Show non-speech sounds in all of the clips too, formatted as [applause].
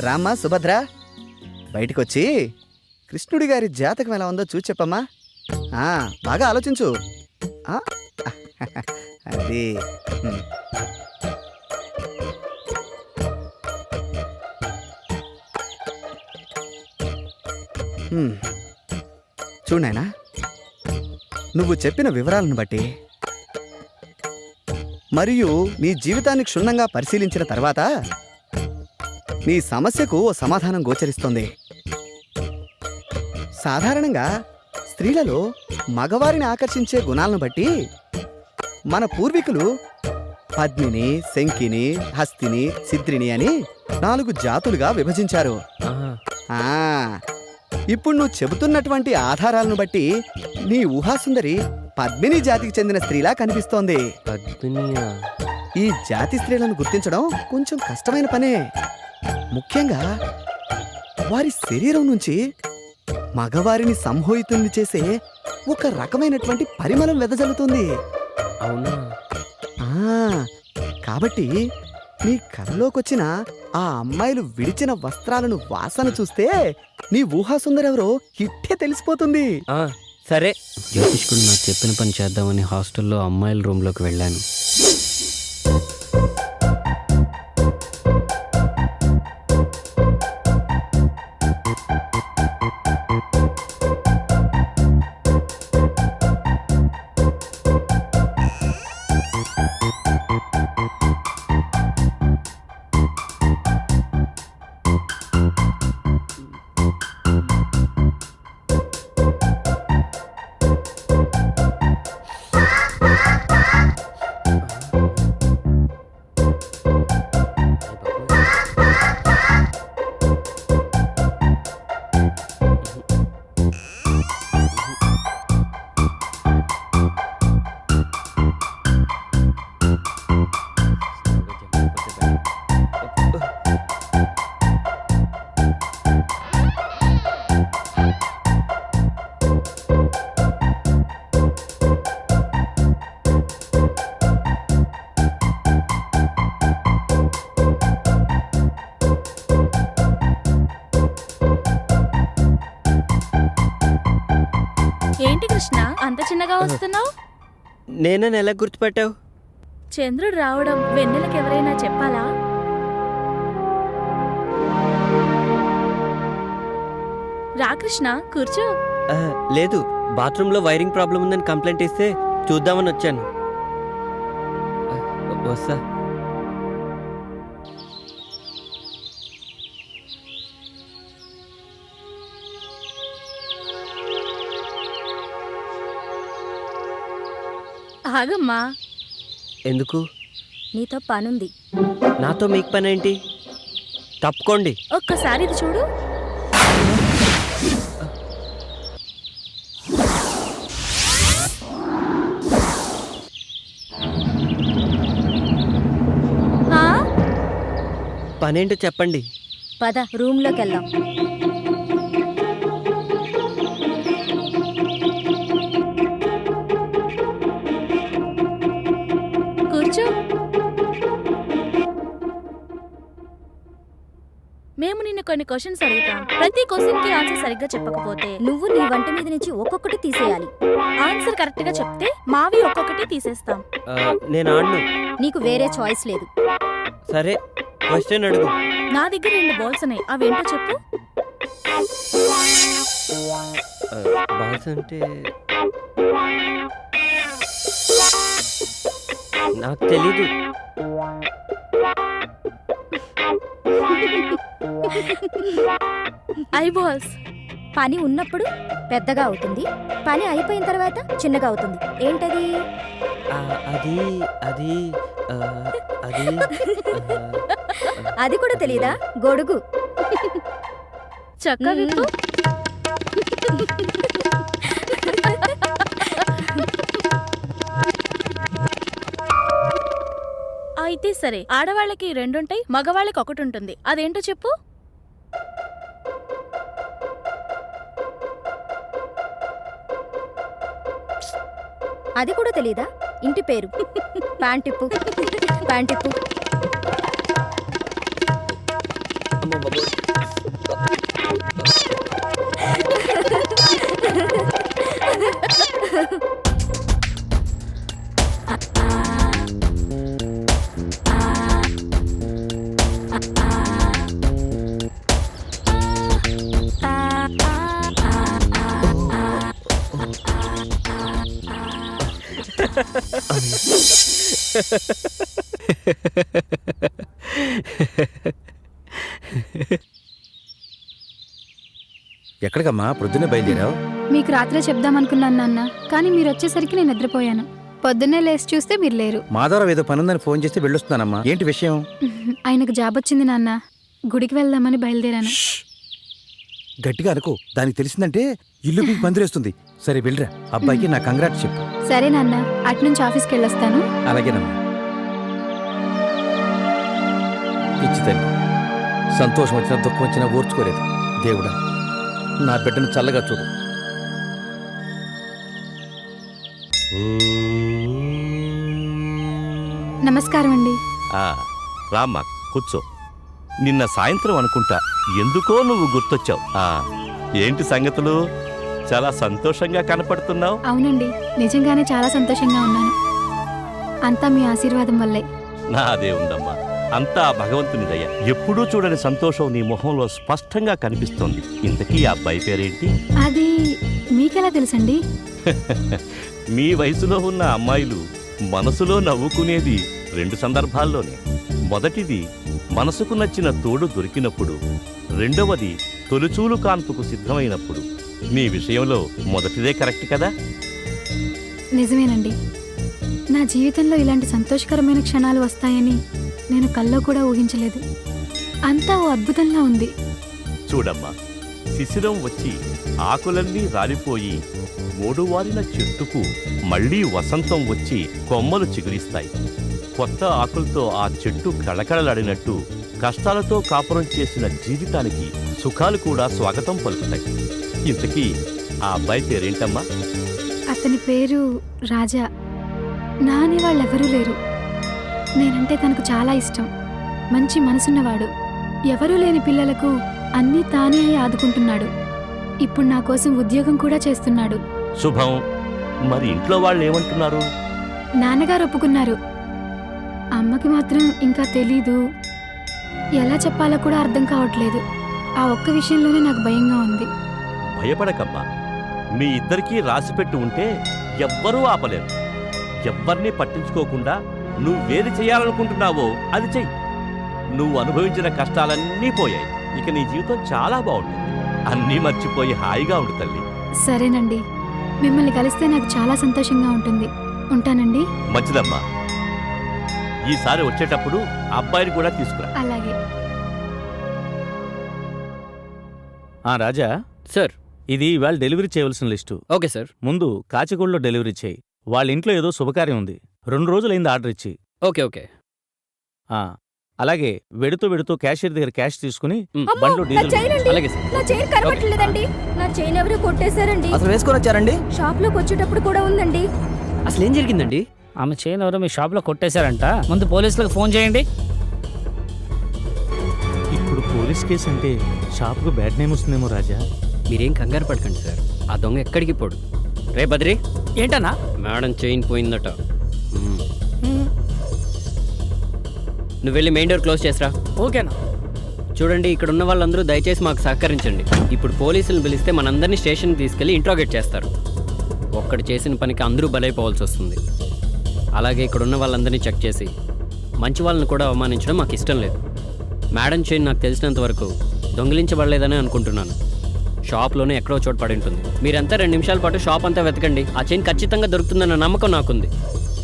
రామ్మా సుభద్ర బయటకొచ్చి కృష్ణుడి గారి జాతకం ఎలా ఉందో చూసి చెప్పమ్మా. ఆ, బాగా ఆలోచించు. అది చూడైనా నువ్వు చెప్పిన వివరాలను బట్టి మరియు నీ జీవితాన్ని క్షుణ్ణంగా పరిశీలించిన తర్వాత నీ సమస్యకు ఓ సమాధానం గోచరిస్తోంది. సాధారణంగా స్త్రీలలో మగవారిని ఆకర్షించే గుణాలను బట్టి మన పూర్వీకులు పద్మిని శంకిని హస్తిని సిద్రిని అని నాలుగు జాతులుగా విభజించారు. ఆ ఇప్పుడు నువ్వు చెబుతున్నటువంటి ఆధారాలను బట్టి నీ ఊహాసుందరి పద్మిని జాతికి చెందిన స్త్రీలా కనిపిస్తోంది. ఈ జాతి స్త్రీలను గుర్తించడం కొంచెం కష్టమైన పనే. ముఖ్యంగా వారి శరీరం నుంచి మగవారిని సంమోహితుల్ని చేసే ఒక రకమైనటువంటి పరిమళం వెదజల్లుతుంది. అవునా? ఆ కాబట్టి నీ కళ్ళలోకొచ్చిన ఆ అమ్మాయిలు విడిచిన వస్త్రాలను వాసన చూస్తే నీ ఊహాసుందరెవరో ఇట్టే తెలిసిపోతుంది. ఆ, సరే. జ్యోతిష్కుడు నాకు చెప్పిన పని చేద్దామని హాస్టల్లో అమ్మాయిల రూమ్లోకి వెళ్ళాను. అంత చిన్నగా వస్తున్నావు? నేనే ఎలా గుర్తుపెట్టావు. చంద్రుడు రావడం వెన్నెలకు ఎవరైనా చెప్పాలా? రా కృష్ణ కూర్చో లేదు. బాత్రూంలో వైరింగ్ ప్రాబ్లం ఉందని కంప్లైంట్ ఇస్తే చూద్దామని వచ్చాను. వస్తా. ఆగమ్మా ఎందుకు? నీతో పనుంది. నాతో మీకు పని ఏంటి తప్పుకోండి. ఒక్కసారి ఇది చూడు? పనేంటో చెప్పండి. పద రూమ్లోకి వెళ్దాం కొన్ని క్వశ్చన్స్ అడుగుతాం. ప్రతి క్వశ్చన్కి ఆన్సర్ సరిగ్గా చెప్పకపోతే నువ్వు నీ వంట మీద నుంచి ఒక్కొక్కటి తీసేయాలి. ఆన్సర్ కరెక్ట్గా చెప్తే మావి ఒక్కొక్కటి తీసేస్తాం. నేను ఆడను. నీకు వేరే చాయిస్ లేదు. సరే క్వశ్చన్ అడుగు. నా దగ్గర రెండు బాల్స్ ఉన్నాయి. అవేంటో చెప్పు. బాల్స్ అంటే నాకు తెలీదు. ఐ బాల్స్ పని ఉన్నప్పుడు పెద్దగా అవుతుంది. పని అయిపోయిన తర్వాత చిన్నగా అవుతుంది. ఏంటది? అది అది అది అది కూడా తెలియదా గొడుగు. చక్క అయితే సరే ఆడవాళ్ళకి రెండుంటాయి మగవాళ్ళకి ఒకటి ఉంటుంది అదేంటో చెప్పు. అది కూడా తెలియదా ఇంటి పేరు. [laughs] ప్యాంటిప్పు. ప్యాంటిప్పు. ఎక్కడికమ్మా? ప్రొద్దునే బయలుదేరావు? మీకు రాత్రే చెప్దామనుకున్నాను నాన్న కానీ మీరు వచ్చేసరికి నేను నిద్రపోయాను. పొద్దున్నే లేచి చూస్తే మీరు లేరు. మాధవరావు ఏదో పనుందని ఫోన్ చేస్తే వెళ్ళొస్తున్నానమ్మా. ఏంటి విషయం? ఆయనకు జాబ్ వచ్చింది నాన్న. గుడికి వెళ్దామని బయలుదేరాను. గట్టిగా అనుకో. దానికి తెలిసిందంటే ఇల్లు మీకు పందిరేస్తుంది. సరే వెళ్ళరా. అబ్బాయికి నా కంగ్రాట్ చెప్పు. సరే నాన్న అటునుంచి ఆఫీస్కి వెళ్ళొస్తాను. అలాగేనమ్మా. తల్లి. సంతోషం వచ్చినా దుఃఖం వచ్చినా ఓర్చుకోలేదు. దేవుడా. నా బిడ్డను చల్లగా చూడు. నమస్కారం అండి. ఆ, రామ్మా కూర్చో. నిన్న సాయంత్రం అనుకుంటా ఎందుకో నువ్వు గుర్తొచ్చావు. ఆ, ఏంటి సంగతులు? చాలా సంతోషంగా కనపడుతున్నావు. అవునండి నిజంగానే చాలా సంతోషంగా ఉన్నాను. అంతా మీ ఆశీర్వాదం వల్లే. నాదే ఉందమ్మా. అంతా భగవంతుని దయ. ఎప్పుడూ చూడని సంతోషం నీ మొహంలో స్పష్టంగా కనిపిస్తోంది. ఇంతకీ ఆ అబ్బాయి పేరేంటి? అది మీకెలా తెలుసండి? [laughs] మీ వయసులో ఉన్న అమ్మాయిలు మనసులో నవ్వుకునేది రెండు సందర్భాల్లోనే. మొదటిది మనసుకు నచ్చిన తోడు దొరికినప్పుడు. రెండవది తొలిచూలు కాన్పుకు సిద్ధమైనప్పుడు. నీ విషయంలో మొదటిదే కరెక్ట్ కదా? నిజమేనండి. నా జీవితంలో ఇలాంటి సంతోషకరమైన క్షణాలు వస్తాయని నేను కల్లో కూడా ఊహించలేదు. అంతా ఓ అద్భుతంలా ఉంది. చూడమ్మా శిశిరం వచ్చి ఆకులన్నీ రాలిపోయి మూడువారిన చెట్టుకు మళ్ళీ వసంతం వచ్చి కొమ్మలు చిగురిస్తాయి. కొత్త ఆకులతో ఆ చెట్టు కళకళలాడినట్టు కష్టాలతో కాపురం చేసిన జీవితానికి సుఖాలు కూడా స్వాగతం పలుకుతాయి. ఇంతకీ ఆ అబ్బాయి పేరేంటమ్మా? అతని పేరు రాజా. నా అనే వాళ్ళెవరూ లేరు. నేనంటే తనకు చాలా ఇష్టం. మంచి మనసున్నవాడు. ఎవరూ లేని పిల్లలకు అన్నీ తానే ఆదుకుంటున్నాడు. ఇప్పుడు నా కోసం ఉద్యోగం కూడా చేస్తున్నాడు. శుభం. మరి ఇంట్లో వాళ్ళు ఏమంటున్నారు నాన్నగారు ఒప్పుకున్నారు. అమ్మకి మాత్రం ఇంకా తెలీదు. ఎలా చెప్పాలో కూడా అర్థం కావట్లేదు. ఆ ఒక్క విషయంలోనే నాకు భయంగా ఉంది. భయపడకమ్మా. మీ ఇద్దరికీ రాసిపెట్టి ఉంటే ఎవ్వరూ ఆపలేరు. ఎవ్వరినీ పట్టించుకోకుండా నువ్వేది చేయాలనుకుంటున్నావో అది చెయ్యి. నువ్వు అనుభవించిన కష్టాలన్నీ పోయాయి. ఇక నీ జీవితం చాలా బాగుంటుంది. అన్నీ మర్చిపోయి హాయిగా ఉండు తల్లి. సరేనండి. మిమ్మల్ని కలిస్తే నాకు చాలా సంతోషంగా ఉంటుంది. ఉంటానండి. మంచిదమ్మా. ఈసారి వచ్చేటప్పుడు అబ్బాయిని కూడా తీసుకురా. అలాగే. ఆ రాజా. సార్. ఇది ఇవాళ డెలివరీ చేయవలసిన లిస్టు. Okay sir. ముందు కాచిగూడలో డెలివరీ చేయి. వాళ్ళ ఇంట్లో ఏదో శుభకార్యం ఉంది. రెండు రోజులైంది ఆర్డర్ ఇచ్చి. Okay okay. ఆ అలాగే వెడుతూ వెడుతూ క్యాషియర్ దగ్గర క్యాష్ తీసుకుని అమ్మో, బండ్లో నా డీజిల్ చైన్ అండి. అలాగే సార్. నా చైన్ కనబట్టలేదండి నా చైన్ ఎవరు కొట్టేశారండి. అసలు వేసుకొని వచ్చారండి? షాప్లోకి వచ్చేటప్పుడు కూడా ఉందండి. అసలు ఏం జరిగిందండి? ఆమె చైన్ ఎవరో మీ షాప్లో కొట్టేశారంట. ముందు పోలీసులకు ఫోన్ చేయండి. ఇప్పుడు పోలీస్ కేసు అంటే షాప్కు బ్యాడ్ నేమ్ వస్తుందేమో రాజా. మీరేం కంగారు పడకండి సార్. ఆ దొంగ ఎక్కడికి పోడు? రే బద్రి. ఏంటన్నా? మేడం చైన్ పోయిందట. నువ్వు వెళ్ళి మెయిన్ డోర్ క్లోజ్ చేసిరా. ఓకేనా? చూడండి ఇక్కడ ఉన్న వాళ్ళందరూ దయచేసి మాకు సహకరించండి. ఇప్పుడు పోలీసులను పిలిస్తే మనందరినీ స్టేషన్కి తీసుకెళ్ళి ఇంట్రాగేట్ చేస్తారు. ఒక్కడు చేసిన పనికి అందరూ బలైపోవాల్సి వస్తుంది. అలాగే ఇక్కడ ఉన్న వాళ్ళందరినీ చెక్ చేసి మంచి వాళ్ళని కూడా అవమానించడం మాకు ఇష్టం లేదు. మేడం చైన్ నాకు తెలిసినంత వరకు దొంగిలించబడలేదని అనుకుంటున్నాను. షాప్లోనే ఎక్కడో చోట పడి ఉంటుంది. మీరంతా రెండు నిమిషాల పాటు షాప్ అంతా వెతకండి. ఆ చైన్ ఖచ్చితంగా దొరుకుతుందన్న నమ్మకం నాకుంది.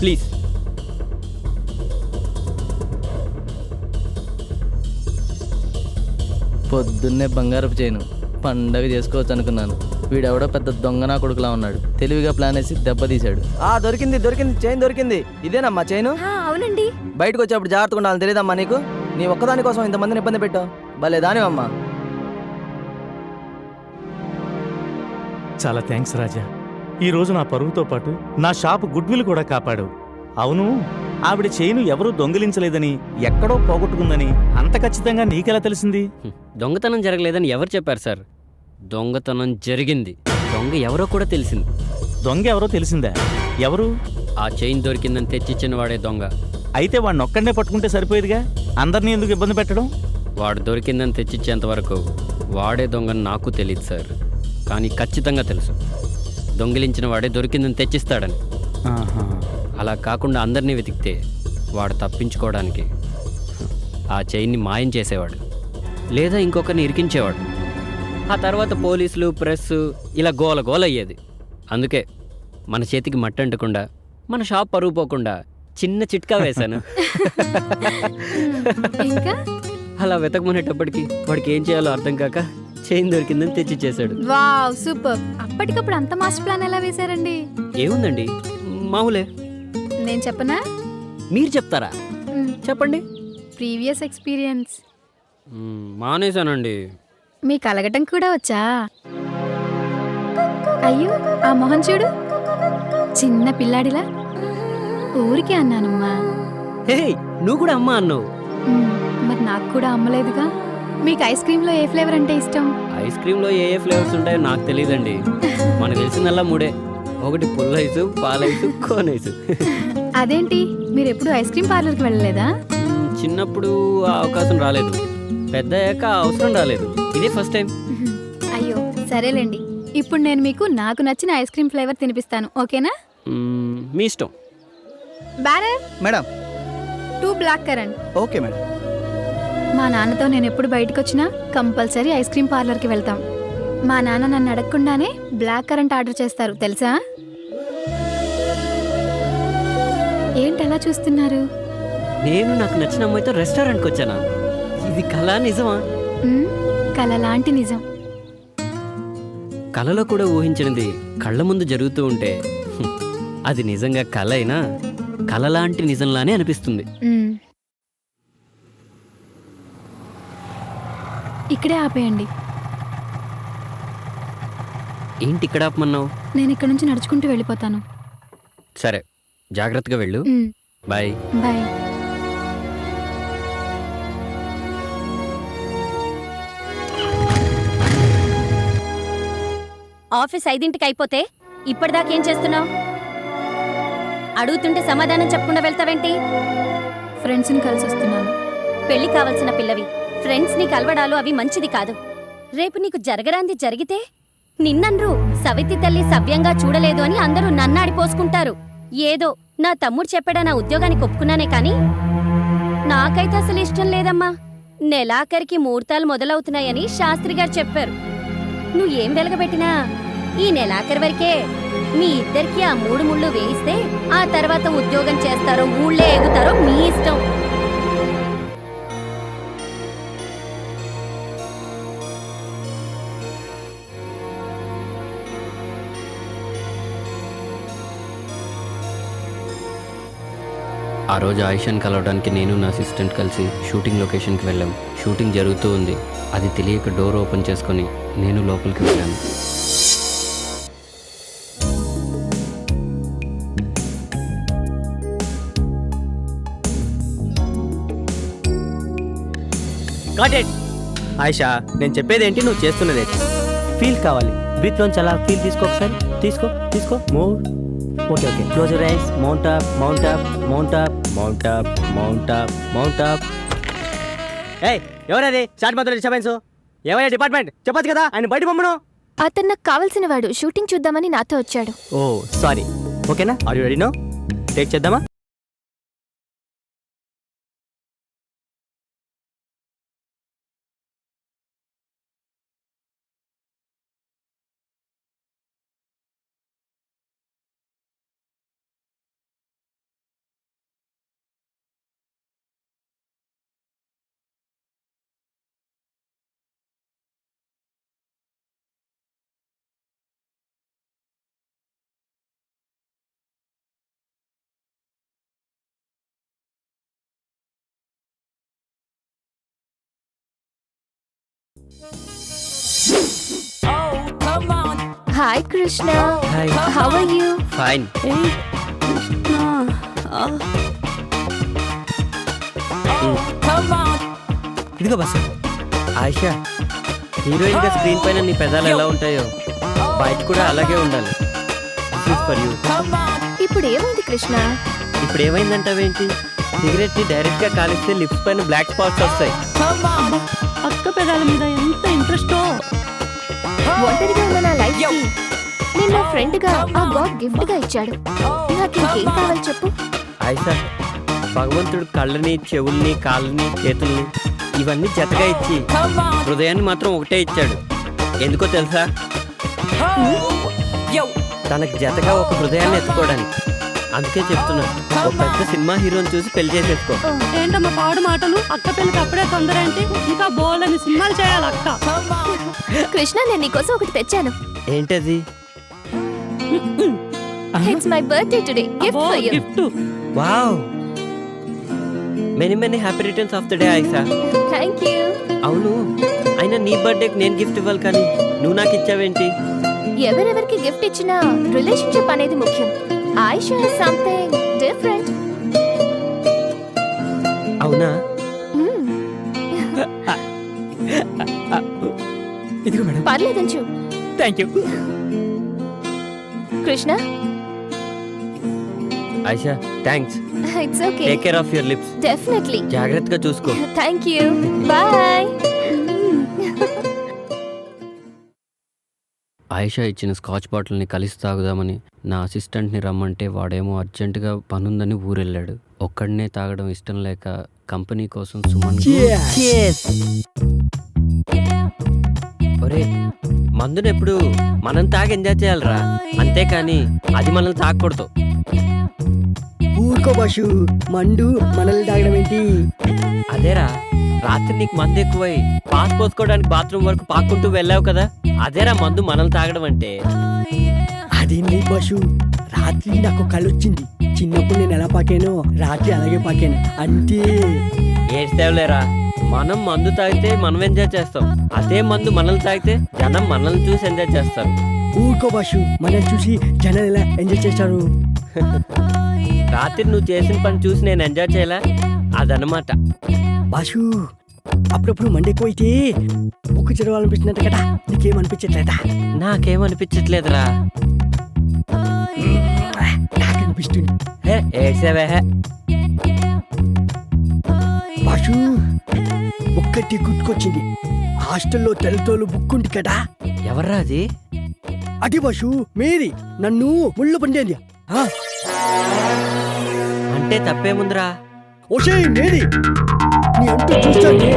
ప్లీజ్. పొద్దున్నే బంగారపు చేయను పండగ చేసుకోవచ్చు అనుకున్నాను. వీడెవడో పెద్ద దొంగ నా కొడుకులా ఉన్నాడు. తెలివిగా ప్లాన్ వేసి దెబ్బతీశాడు. ఆ దొరికింది దొరికింది చైన్ దొరికింది. ఇదేనమ్మా చైను? ఆ, అవునండి. బయటకు వచ్చేప్పుడు జాగ్రత్తగా ఉండాలని తెలియదమ్మా నీకు? నీ ఒక్కదాని కోసం ఇంతమందిని ఇబ్బంది పెట్టావు. భలే దానివమ్మా. చాలా థ్యాంక్స్ రాజా. ఈ రోజు నా పరువుతో పాటు నా షాపు గుడ్ విల్ కూడా కాపాడావు. అవును? ఆవిడ చేయిను ఎవరూ దొంగిలించలేదని ఎక్కడో పోగొట్టుకుందని అంత ఖచ్చితంగా నీకెలా తెలిసింది. దొంగతనం జరగలేదని ఎవరు చెప్పారు సార్? దొంగతనం జరిగింది. దొంగ ఎవరో కూడా తెలిసింది. దొంగ ఎవరో తెలిసిందా? ఎవరు? ఆ చైన్ దొరికిందని తెచ్చిచ్చిన వాడే దొంగ. అయితే వాడిని ఒక్కడనే పట్టుకుంటే సరిపోయేదిగా? అందరినీ ఎందుకు ఇబ్బంది పెట్టడం? వాడు దొరికిందని తెచ్చిచ్చేంత వరకు వాడే దొంగని నాకు తెలియదు సార్. కానీ ఖచ్చితంగా తెలుసు. దొంగిలించిన వాడే దొరికిందని తెచ్చిస్తాడని. ఆహా. అలా కాకుండా అందరినీ వెతికితే వాడు తప్పించుకోవడానికి ఆ చైన్ని మాయం చేసేవాడు. లేదా ఇంకొకరిని ఇరికించేవాడు. ఆ తర్వాత పోలీసులు ప్రెస్ ఇలా గోల గోల అయ్యేది. అందుకే మన చేతికి మట్టి అంటకుండా మన షాప్ పరుగు పోకుండా చిన్న చిట్కా వేశాను. అలా వెతకమనేటప్పటికి వాడికి ఏం చేయాలో అర్థం కాక చైన్ దొరికిందని తెచ్చిచ్చేశాడు వావ్ సూపర్. అప్పటికప్పుడు అంత మాస్టర్ ప్లాన్ ఎలా వేశారండి? ఏముందండి? మామూలే. నేను చెప్పనా? మీరు చెప్తారా? చెప్పండి. Previous experience. మానేశానండి. మీకు అలగటం కూడా వచ్చా? అయ్యో ఆ మొహం చూడు. చిన్న పిల్లాడిలా. ఊరికే అన్నానమ్మా. హే నువ్వు కూడా అమ్మా అన్నావు. మరి నాకు కూడా అమ్మలేదుగా? మీకు ఐస్ క్రీమ్లో ఏ ఫ్లేవర్ అంటే ఇష్టం? ఐస్ క్రీమ్లో ఏ ఏ ఫ్లేవర్స్ ఉంటాయో నాకు తెలియదండి. మనకు తెలిసిందల్లా మూడే. ఒకటి పుల్ల ఐసు పాల ఐసు కోన్ ఐసు అదేంటి? మీరు ఎప్పుడు ఐస్ క్రీమ్ పార్లర్కి వెళ్ళలేదా? చిన్నప్పుడు ఆ అవకాశం రాలేదు. పెద్ద అయ్యాక ఆ అవసరం రాలేదు. ఇదే ఫస్ట్ టైం. అయ్యో సరేలేండి. ఇప్పుడు నేను మీకు నాకు నచ్చిన ఐస్ క్రీమ్ ఫ్లేవర్ తినిపిస్తాను ఓకేనా? మ్మ్, మీ ఇష్టం. Bearer madam. Two blackcurrant. Okay madam. మా నాన్నతో నేను ఎప్పుడు బయటకు వచ్చినా కంపల్సరీ ఐస్ క్రీమ్ పార్లర్కి వెళ్తాం. మా నాన్న నన్ను అడగకుండానే బ్లాక్ కరెంట్ ఆర్డర్ చేస్తారు తెలుసా? అలా చూస్తున్నారు? నేను నాకు నచ్చిన అమ్మాయితో రెస్టారెంట్కి వచ్చానా? ఇది కళ నిజమా? కల లాంటి నిజం. కళలో కూడా ఊహించినది కళ్ళ ముందు జరుగుతూ ఉంటే. అది నిజంగా కళ అయినా కళ లాంటి నిజంలానే అనిపిస్తుంది. ఇక్కడే ఆపేయండి. ఏంటి ఇక్కడ ఆపమన్నావు? నేను ఇక్కడ నుంచి నడుచుకుంటూ వెళ్ళిపోతాను. సరే జాగ్రత్తగా వెళ్ళు. బాయ్ బాయ్ ఆఫీస్ ఐదింటికి అయిపోతే ఇప్పటిదాకేం చేస్తున్నావు? అడుగుతుంటే సమాధానం చెప్పకుండా వెళ్తావేంటి? ఫ్రెండ్స్ని కలిసి వస్తున్నాను పెళ్ళి కావలసిన పిల్లవి. ఫ్రెండ్స్ని కలవడాలు అవి మంచిది కాదు. రేపు నీకు జరగరాంది జరిగితే నిన్నన్రు సవితి తల్లి సవ్యంగా చూడలేదు అని అందరూ నన్నాడిపోసుకుంటారు ఏదో నా తమ్ముడు చెప్పాడా నా ఉద్యోగానికి ఒప్పుకున్నానే కానీ? నాకైతే అసలు ఇష్టం లేదమ్మా. నెలాఖరికి ముహూర్తాలు మొదలవుతున్నాయని శాస్త్రి గారు చెప్పారు. నువ్వు ఏం వెలగబెట్టినా? ఈ నెలాఖరి వరకే మీ ఇద్దరికి ఆ మూడు ముళ్ళు వేయిస్తే ఆ తర్వాత ఉద్యోగం చేస్తారో ఊళ్ళే ఎగుతారో మీ ఇష్టం. ఆ రోజు ఆయుషాన్ని కలవడానికి నేను నా అసిస్టెంట్ కలిసి షూటింగ్ లొకేషన్కి వెళ్ళాం. షూటింగ్ జరుగుతూ ఉంది. అది తెలియక డోర్ ఓపెన్ చేసుకొని నేను లోపలికి వెళ్ళాను. ఆయిషా నేను చెప్పేది ఏంటి? నువ్వు చేస్తున్నది. ఫీల్ కావాలి. బ్రీత్ లోంచి అలా ఫీల్ తీసుకో ఒకసారి. తీసుకో తీసుకో. Move okay okay close rise mount up mount up mount up mount up mount up mount up ఏయ్ ఎవరది? షార్ట్ మాత్రం డిస్టర్బెన్స్ ఏమయ్యా డిపార్ట్మెంట్ చెప్పొచ్చు కదా ఆయన బయట పంపను. అతను నాకు కావలసిన వాడు షూటింగ్ చూద్దామని నాతో వచ్చాడు. Oh sorry. ఓకేనా? Are you ready no take చేద్దామా? Hi Krishna hi how are you fine ఇదిగో బస్ ఆయిషా హీరోయిన్గా స్క్రీన్ పైన నీ పెదాలు ఎలా ఉంటాయో బయట కూడా అలాగే ఉండాలి. ఫర్ యూ ఇప్పుడు ఏమైంది కృష్ణ? ఇప్పుడు ఏమైందంటావేంటి? సిగరెట్ని డైరెక్ట్గా కాలిస్తే లిప్స్ పైన బ్లాక్ స్పాట్స్ వస్తాయి. అక్క పెదాల మీద ఎంత ఇంట్రెస్ట్ ఒంటరిగా ఉన్న నా లైఫ్కి నేను నా ఫ్రెండ్గా ఆ గాడ్ గిఫ్ట్గా ఇచ్చాడు. నాకు ఇంకేం కావాలి చెప్పు? ఆయిషా భగవంతుడు కళ్ళని చెవుల్ని కాళ్ళని చేతుల్ని ఇవన్నీ జతగా ఇచ్చి హృదయాన్ని మాత్రం ఒకటే ఇచ్చాడు. ఎందుకో తెలుసా? తనకి జతగా ఒక హృదయాన్ని ఎత్తుకోవడానికి. అందుకే చెప్తున్నా. ఒక పెద్ద సినిమా హీరోని చూసి పెళ్ళి చేసేసుకో. ఏంటమ్మా పాడు మాటలు? అక్క పెళ్ళికి అప్పుడే తొందర ఏంటి ఇంకా బోల్ అని సినిమాలు చేయాలి అక్క. కృష్ణ నేను నీకోసం ఒకటి తెచ్చాను. ఏంటది? It's my birthday today gift for you gift wow. Many many happy returns of the day Ayesha thank you అవును. అయినా నీ బర్త్డేకి నేను గిఫ్ట్ ఇవ్వాలి కానీ నువ్వు నాకు ఇచ్చావేంటి? ఎవరెవరికి గిఫ్ట్ ఇచ్చినా రిలేషన్షిప్ అనేది ముఖ్యం. ఇస్ సంథింగ్ డిఫరెంట్ అవునా? ఇదిగో madam. పర్లేదంచు thank you Krishna? Ayesha thanks it's okay take care of your lips definitely జాగ్రత్తగా చూసుకో. థ్యాంక్ యూ బాయ్ ఆయిషా ఇచ్చిన స్కాచ్ బాటిల్ని కలిసి తాగుదామని నా అసిస్టెంట్ని రమ్మంటే వాడేమో అర్జెంటుగా పనుందని ఊరెళ్ళాడు. ఒక్కడనే తాగడం ఇష్టం లేక కంపెనీ కోసం సుమన్ ఒరే మందుని ఎప్పుడు? మనం తాగి ఎంజాయ్ చేయాలరా. అంతేకాని అది మనల్ని తాగకూడదు. ఊరుకో బాషు మండు మనల్ని తాగడం ఏంటి? అదేరా రాత్రి నీకు మందు ఎక్కువై పాస్ పోసుకోవడానికి బాత్రూమ్ వరకు పాక్కుంటూ వెళ్ళావు కదా? అదేరా మందు మనల్ని తాగడం అంటే? అదేం లేదు బాషు రాత్రి నాకు కళ్ళు వచ్చింది చిన్నప్పుడు నేను ఎలా పాకానో రాత్రి అలాగే పాకాను. అంతే ఏడ్చేవలేరా? మనం మందు తాగితే మనం ఎంజాయ్ చేస్తాం. అదే మందు మనల్ని తాగితే జనం మనల్ని చూసి ఎంజాయ్ చేస్తారు. ఊరుకో బాషు మనల్ని చూసి జనాలు ఎలా ఎంజాయ్ చేస్తారు? రాత్రి నువ్వు చేసిన పని చూసి నేను ఎంజాయ్ చేయలే? అదనమాట. బాషు అప్పుడప్పుడు మండి ఎక్కువైతే బుక్ చదవాలనిపిస్తుందంట కదా. నీకేమనిపించట్లేదా? నాకేమనిపించట్లేదురా. నాకు అనిపిస్తుంది బాషు ఒక్కటి గుర్తుకొచ్చింది. హాస్టల్లో తెల్లతోలు బుక్ ఉంది కదా. ఎవర్రా అది? అది బాషు మేరీ. నన్ను ముళ్ళు పండేది. అంటే తప్పేముందిరా? ఓషే మేరీ. నీ అంటూ చూస్తానే